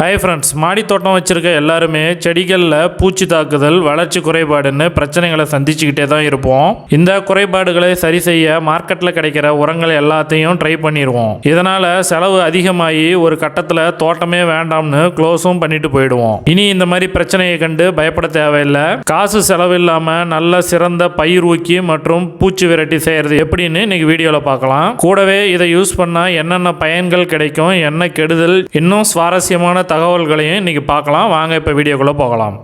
Hi friends மாடி தோட்டம் வச்சுருக்க எல்லாருமே செடிகளில் பூச்சி தாக்குதல் வளர்ச்சி குறைபாடுன்னு பிரச்சனைகளை சந்திச்சுக்கிட்டே தான் இருப்போம். இந்த குறைபாடுகளை சரி செய்ய மார்க்கெட்டில் கிடைக்கிற உரங்கள் எல்லாத்தையும் ட்ரை பண்ணிடுவோம் இதனால் செலவு அதிகமாகி ஒரு கட்டத்தில் தோட்டமே வேண்டாம்னு க்ளோஸும் பண்ணிட்டு போயிடுவோம். இனி இந்த மாதிரி பிரச்சனையை கண்டு பயப்பட தேவையில்லை. காசு செலவு இல்லாமல் நல்ல சிறந்த பயிர் ஊக்கி மற்றும் பூச்சி விரட்டி செய்கிறது எப்படின்னு இன்னைக்கு வீடியோவில் பார்க்கலாம். கூடவே இதை யூஸ் பண்ணால் என்னென்ன பயன்கள் கிடைக்கும் என்ன கெடுதல் இன்னும் சுவாரஸ்யமான தகவல்களையும் இன்னைக்கு பார்க்கலாம். வாங்க இப்போ வீடியோக்குள்ளே போகலாம்.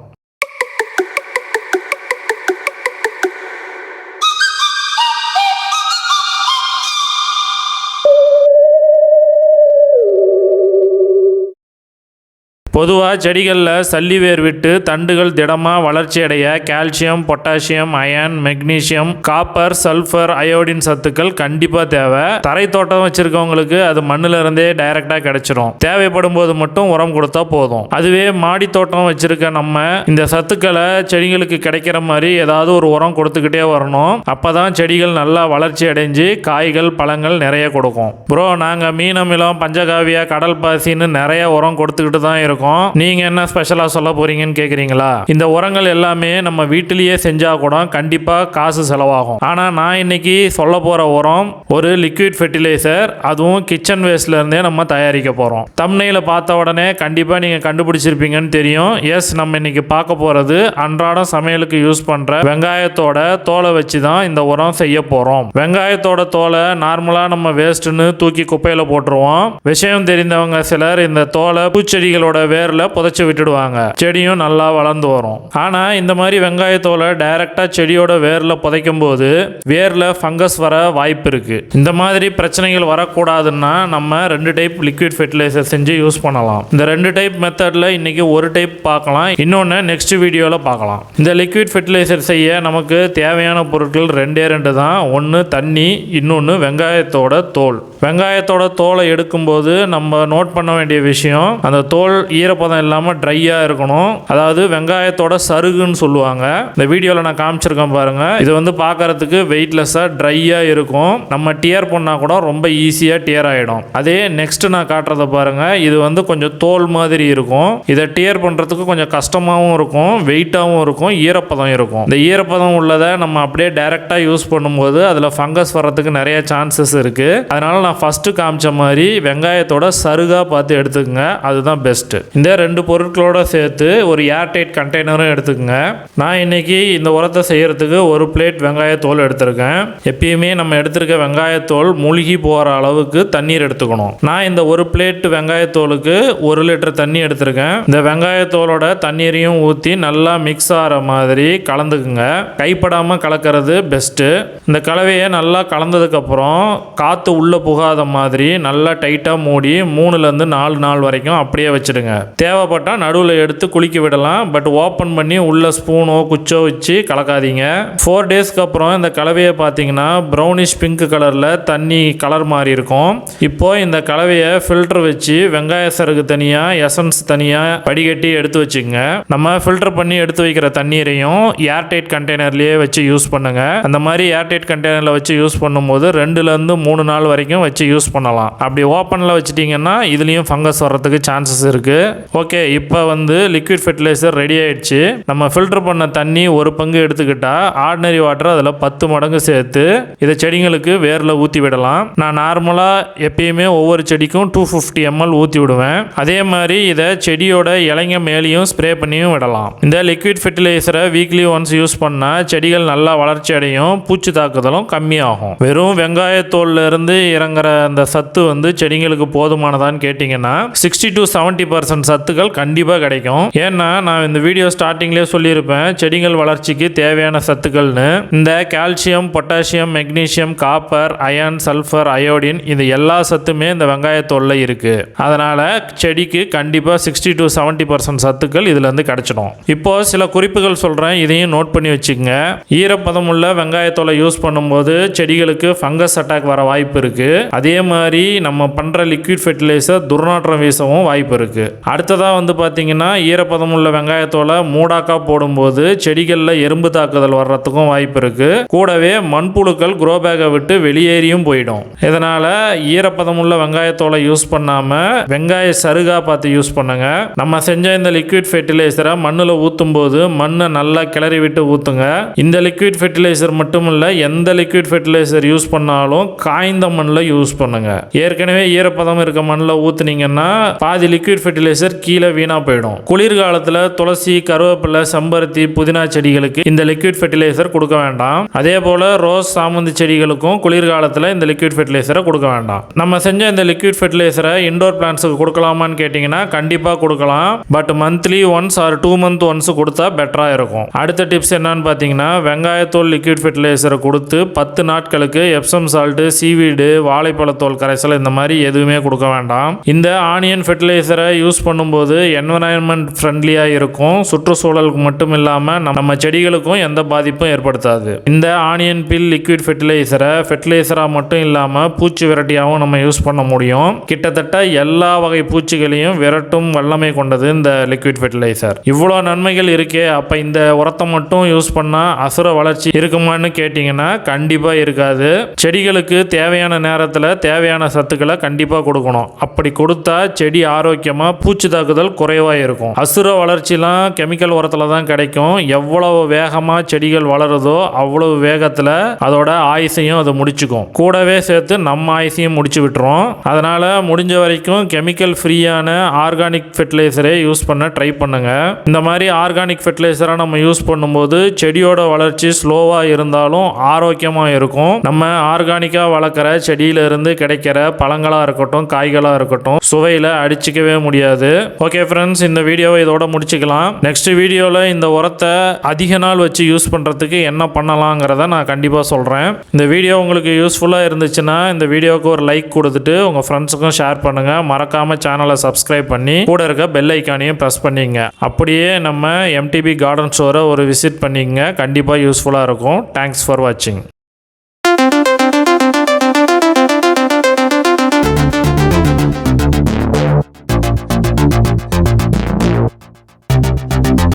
பொதுவாக செடிகளில் சல்லி வேர் விட்டு தண்டுகள் திடமாக வளர்ச்சி அடைய calcium potassium iron magnesium copper sulphur iodine சத்துக்கள் கண்டிப்பாக தேவை. தரை தோட்டம் வச்சிருக்கவங்களுக்கு அது மண்ணில் இருந்தே டைரெக்டாக கிடைச்சிடும் தேவைப்படும் போது மட்டும் உரம் கொடுத்தா போதும். அதுவே மாடி தோட்டம் வச்சிருக்க நம்ம இந்த சத்துக்களை செடிகளுக்கு கிடைக்கிற மாதிரி ஏதாவது ஒரு உரம் கொடுத்துக்கிட்டே வரணும். அப்பதான் செடிகள் நல்லா வளர்ச்சி அடைஞ்சு காய்கள் பழங்கள் நிறைய கொடுக்கும். ப்ரோ நாங்கள் மீனமிலம் பஞ்சகாவியா கடல் பாசின்னு நிறைய உரம் கொடுத்துக்கிட்டு தான் இருக்கோம். நீங்க என்ன ஸ்பெஷலாக சொல்ல போறீங்கன்னு கேட்குறீங்களா இந்த உரங்கள் எல்லாமே நம்ம வீட்டிலேயே செஞ்சா கூட கண்டிப்பாக காசு செலவாகும். ஆனால் நான் இன்னைக்கு சொல்ல போற உரம் ஒரு லிக்விட் ஃபெர்டிலைசர் அதுவும் கிச்சன் வேஸ்ட்ல இருந்தே நம்ம தயாரிக்க போறோம். தம்னையில பார்த்த உடனே கண்டிப்பாக நீங்க கண்டுபிடிச்சிருப்பீங்கன்னு தெரியும். எஸ் நம்ம இன்னைக்கு பார்க்க போறது அன்றாடம் சமையலுக்கு யூஸ் பண்ற வெங்காயத்தோட தோலை வச்சு தான் இந்த உரம் செய்ய போறோம். வெங்காயத்தோட தோலை நார்மலா நம்ம வேஸ்ட்னு தூக்கி குப்பையில போட்டுருவோம். விஷயம் தெரிந்தவங்க சிலர் இந்த தோலை பூச்செடிகளோட வேர்ல புதைச்சி விட்டுடுவாங்க. செடியும் நல்லா வளர்ந்து வரும். ஆனா இந்த மாதிரி வெங்காயத்தோலை டைரக்டா செடியோட வேர்ல புதைக்கும் போது வேர்ல ஃபங்கஸ் வர வாய்ப்பு இருக்கு. இந்த மாதிரி பிரச்சனைகள் வரக்கூடாதுன்னா நம்ம ரெண்டு டைப் லிக்விட் ஃபெர்டிலைசர் செஞ்சு யூஸ் பண்ணலாம். இந்த ரெண்டு டைப் மெத்தட்ல இன்னைக்கு ஒரு டைப் பார்க்கலாம். இன்னொன்று நெக்ஸ்ட் வீடியோவில் பார்க்கலாம். இந்த லிக்விட் ஃபெர்டிலைசர் செய்ய நமக்கு தேவையான பொருட்கள் ரெண்டே ரெண்டு தான். ஒன்று தண்ணி இன்னொன்று வெங்காயத்தோட தோல். வெங்காயத்தோட தோலை எடுக்கும்போது நம்ம நோட் பண்ண வேண்டிய விஷயம் அந்த தோல் ஈரப்பதம் இல்லாமல் ட்ரையாக இருக்கணும். அதாவது வெங்காயத்தோட சருகுன்னு சொல்லுவாங்க. இந்த வீடியோவில் நான் காமிச்சிருக்கேன் பாருங்கள் இது வந்து பார்க்கறதுக்கு வெயிட்லெஸ்ஸாக ட்ரையாக இருக்கும். நம்ம டியர் பண்ணால் கூட ரொம்ப ஈஸியாக டியர் ஆகிடும் அதே நெக்ஸ்ட் நான் காட்டுறதை பாருங்கள் இது வந்து கொஞ்சம் தோல் மாதிரி இருக்கும். இதை டியர் பண்ணுறதுக்கு கொஞ்சம் கஷ்டமாகவும் இருக்கும். வெயிட்டாகவும் இருக்கும். ஈரப்பதம் இருக்கும். இந்த ஈரப்பதம் உள்ளதை நம்ம அப்படியே டைரெக்டாக யூஸ் பண்ணும்போது அதில் ஃபங்கஸ் வர்றதுக்கு நிறைய சான்சஸ் இருக்குது அதனால் நான் ஃபஸ்ட்டு காமிச்ச மாதிரி வெங்காயத்தோட சருகாக பார்த்து எடுத்துக்கங்க. அதுதான் பெஸ்ட்டு இந்த ரெண்டு பொருட்களோட சேர்த்து ஒரு ஏர்டைட் கண்டெய்னரும் எடுத்துக்கோங்க. நான் இன்னைக்கு இந்த உரத்தை செய்கிறதுக்கு ஒரு பிளேட் வெங்காயத்தோல் எடுத்திருக்கேன். எப்பயுமே நம்ம எடுத்திருக்க வெங்காயத்தோல் மூழ்கி போகிற அளவுக்கு தண்ணீர் எடுத்துக்கணும். நான் இந்த ஒரு பிளேட் வெங்காயத்தோலுக்கு ஒரு லிட்டர் தண்ணி எடுத்திருக்கேன். இந்த வெங்காயத்தோலோட தண்ணீரையும் ஊற்றி நல்லா மிக்ஸ் ஆகிற மாதிரி கலந்துக்குங்க. கைப்படாமல் கலக்கிறது பெஸ்ட்டு இந்த கலவையை நல்லா கலந்ததுக்கப்புறம் காற்று உள்ளே புகாத மாதிரி நல்லா டைட்டாக மூடி மூணுலேருந்து நாலு நாள் வரைக்கும் அப்படியே வச்சிடுங்க. தேவைப்பட்டால் நடுவில் எடுத்து குளிக்க விடலாம். பட் ஓப்பன் பண்ணி உள்ள ஸ்பூனோ குச்சோ வச்சு கலக்காதீங்க. ஃபோர் டேஸ்க்கு அப்புறம் இந்த கலவையை பார்த்தீங்கன்னா ப்ரௌனிஷ் பிங்க் கலரில் தண்ணி கலர் மாறி இருக்கும். இப்போ இந்த கலவையை ஃபில்டர் வச்சு வெங்காய சருகு தனியாக எசன்ஸ் தனியாக வடிகட்டி எடுத்து வச்சுங்க நம்ம ஃபில்டர் பண்ணி எடுத்து வைக்கிற தண்ணீரையும் ஏர்டைட் கண்டெய்னர்லேயே வச்சு யூஸ் பண்ணுங்க. அந்த மாதிரி ஏர்டைட் கண்டெய்னரில் வச்சு யூஸ் பண்ணும்போது ரெண்டுலேருந்து மூணு நாள் வரைக்கும் வச்சு யூஸ் பண்ணலாம். அப்படி ஓப்பனில் வச்சுட்டிங்கன்னா இதுலேயும் ஃபங்கஸ் வர்றதுக்கு சான்சஸ் இருக்குது ஓகே இப்போ வந்து லிக்விட் ஃபெர்டிலைசர் ரெடி ஆயிடுச்சு. நம்ம ஃபில்டர் பண்ண தண்ணி ஒரு பங்கு எடுத்துக்கிட்டா ஆர்டினரி வாட்டர் அதில் பத்து மடங்கு சேர்த்து இதை செடிங்களுக்கு வேரில் ஊற்றி விடலாம். நான் நார்மலாக எப்பயுமே ஒவ்வொரு செடிக்கும் டூ ஃபிஃப்டி எம்எல் ஊற்றி விடுவேன். அதே மாதிரி இதை செடியோட இலைங்க மேலேயும் ஸ்ப்ரே பண்ணியும் விடலாம். இந்த லிக்விட் ஃபெர்டிலைசரை வீக்லி ஒன்ஸ் யூஸ் பண்ணால் செடிகள் நல்லா வளர்ச்சி அடையும் பூச்சி தாக்குதலும் கம்மியாகும். வெறும் வெங்காயத்தோல்ல இருந்து இறங்குற அந்த சத்து வந்து செடிங்களுக்கு போதுமானதான்னு கேட்டிங்கன்னா சிக்ஸ்டி டு செவன்ட்டி பர்சன்ட் சத்துக்கள் கண்டிப்பாக கிடைக்கும். ஏன்னா நான் இந்த வீடியோ ஸ்டார்டிங்லேயே சொல்லியிருப்பேன் செடிகள் வளர்ச்சிக்கு தேவையான சத்துக்கள்னு. இந்த calcium potassium magnesium copper iron sulphur iodine இது எல்லா சத்துமே இந்த வெங்காயத்தோல்ல இருக்குது அதனால் செடிக்கு கண்டிப்பாக சிக்ஸ்டி டு செவன்ட்டி பர்சன்ட் சத்துக்கள் இதுலேருந்து கிடச்சிடும் கிடைச்சிடும். இப்போ சில குறிப்புகள் சொல்கிறேன் இதையும் நோட் பண்ணி வச்சுக்கோங்க. ஈரப்பதம் உள்ள வெங்காயத்தோலை யூஸ் பண்ணும்போது செடிகளுக்கு ஃபங்கஸ் அட்டாக் வர வாய்ப்பு இருக்குது அதே மாதிரி நம்ம பண்ணுற லிக்விட் ஃபெர்டிலைசர் துர்நாற்றம் வீசவும் வாய்ப்பு இருக்குது அடுத்ததாக வந்து பார்த்திங்கன்னா ஈரப்பதம் உள்ள வெங்காயத்தோலை மூடாக்கா போடும்போது செடிகளில் எறும்பு தாக்குதல் வர்றதுக்கும் வாய்ப்பு இருக்குது கூடவே மண்புழுக்கள் குரோ பேக்கை விட்டு வெளியேறியும் போயிடும். இதனால் ஈரப்பதம் உள்ள வெங்காயத்தோலை யூஸ் பண்ணாமல் வெங்காய சருகா பார்த்து யூஸ் பண்ணுங்க. நம்ம செஞ்ச இந்த லிக்விட் ஃபெர்டிலைசரை மண்ணில் ஊற்றும் போது மண்ணை நல்லா கிளறி விட்டு ஊற்றுங்க இந்த லிக்விட் ஃபெர்டிலைசர் மட்டும் இல்லை எந்த லிக்விட் ஃபெர்டிலைசர் யூஸ் பண்ணாலும் காய்ந்த மண்ணில் யூஸ் பண்ணுங்க. ஏற்கனவே ஈரப்பதம் இருக்க மண்ணில் ஊற்றுனீங்கன்னா பாதி லிக்விட் ஃபெர்டிலைசர் கீழே வீணாக போயிடும். குளிர்காலத்தில் துளசி கருவேப்பிலை செம்பருத்தி புதினா செடிகளுக்கு இந்த லிக்விட் ஃபெர்டிலைசர் கொடுக்க வேண்டாம். அதே போல் ரோஸ் சாமந்தி செடிகளுக்கும் குளிர்காலத்தில் இந்த லிக்விட் ஃபெர்டிலைசரை கொடுக்க வேண்டாம். நம்ம செஞ்ச இந்த லிக்விட் ஃபெர்டிலைசரை இண்டோர் பிளான்ஸுக்கு கொடுக்கலாமான்னு கேட்டிங்கன்னா கண்டிப்பாக கொடுக்கலாம். But monthly once or two month once கொடுத்தா பெட்டராக இருக்கும். அடுத்த டிப்ஸ் என்னன்னு பார்த்தீங்கன்னா வெங்காயத்தோல் லிக்விட் ஃபெர்டிலைசரை கொடுத்து பத்து நாட்களுக்கு எப்சம் சால்ட்டு சீவீடு வாழைப்பழத்தோல் கரைசல் இந்த மாதிரி எதுவுமே கொடுக்க வேண்டாம். இந்த ஆனியன் ஃபெர்டிலைசரை யூஸ் பண்ணும்போது என்வரான்மெண்ட் ஃப்ரெண்ட்லியாக இருக்கும். சுற்றுச்சூழலுக்கு மட்டும் இல்லாமல் நம்ம செடிகளுக்கும் எந்த பாதிப்பும் ஏற்படுத்தாது. இந்த ஆனியன் பில் லிக்விட் ஃபெர்டிலைசரை ஃபெர்டிலைசராக மட்டும் இல்லாமல் பூச்சி விரட்டியாகவும் நம்ம யூஸ் பண்ண முடியும். கிட்டத்தட்ட எல்லா வகை பூச்சிகளையும் விரட்டும் வல்லமை கொண்டது இந்த லிக்விட் ஃபெர்டிலைசர் இவ்வளோ நன்மைகள் இருக்கே அப்போ இந்த உரத்தை மட்டும் யூஸ் பண்ணால் அசுர வளர்ச்சி இருக்குமான்னு கேட்டிங்கன்னா கண்டிப்பாக இருக்காது. செடிகளுக்கு தேவையான நேரத்தில் தேவையான சத்துக்களை கண்டிப்பாக கொடுக்கணும். அப்படி கொடுத்தா செடி ஆரோக்கியமாக பூச்சி தாக்குதல் குறைவாக இருக்கும். அசுர வளர்ச்சிலாம் கெமிக்கல் உரத்தில் தான் கிடைக்கும். எவ்வளவு வேகமாக செடிகள் வளருதோ அவ்வளவு வேகத்தில் அதோட ஆயுசையும் அது முடிச்சுக்கும். கூடவே சேர்த்து நம்ம ஆயுசையும் முடிச்சு விட்டுரும். அதனால் முடிஞ்ச வரைக்கும் கெமிக்கல் ஃப்ரீயான ஆர்கானிக் ஃபெர்டிலைசரே யூஸ் பண்ண ட்ரை பண்ணுங்க. இந்த மாதிரி ஆர்கானிக் ஃபெர்டிலைசராக நம்ம யூஸ் பண்ணும்போது செடியோட வளர்ச்சி ஸ்லோவாக இருந்தாலும் ஆரோக்கியமாக இருக்கும். நம்ம ஆர்கானிக்காக வளர்க்குற செடியிலிருந்து கிடைக்கிற பழங்களாக இருக்கட்டும் காய்களாக இருக்கட்டும் சுவையில் அடிச்சிக்கவே முடியாது. ஓகே ஃப்ரெண்ட்ஸ் இந்த வீடியோவை இதோட முடிச்சுக்கலாம். நெக்ஸ்ட் வீடியோவில் இந்த உரத்தை அதிக நாள் வச்சு யூஸ் பண்ணுறதுக்கு என்ன பண்ணலாங்கிறத நான் கண்டிப்பாக சொல்கிறேன் இந்த வீடியோ உங்களுக்கு யூஸ்ஃபுல்லாக இருந்துச்சுன்னா இந்த வீடியோவுக்கு ஒரு லைக் கொடுத்துட்டு உங்கள் ஃப்ரெண்ட்ஸுக்கும் ஷேர் பண்ணுங்கள் மறக்காமல் சேனலை சப்ஸ்கிரைப் பண்ணி கூட இருக்க பெல் ஐக்கானையும் ப்ரெஸ் பண்ணிங்க. அப்படியே நம்ம எம்டிபி கார்டன் ஸ்டோரை ஒரு விசிட் பண்ணிங்க. கண்டிப்பாக யூஸ்ஃபுல்லாக இருக்கும். தேங்க்ஸ் ஃபார் வாட்சிங்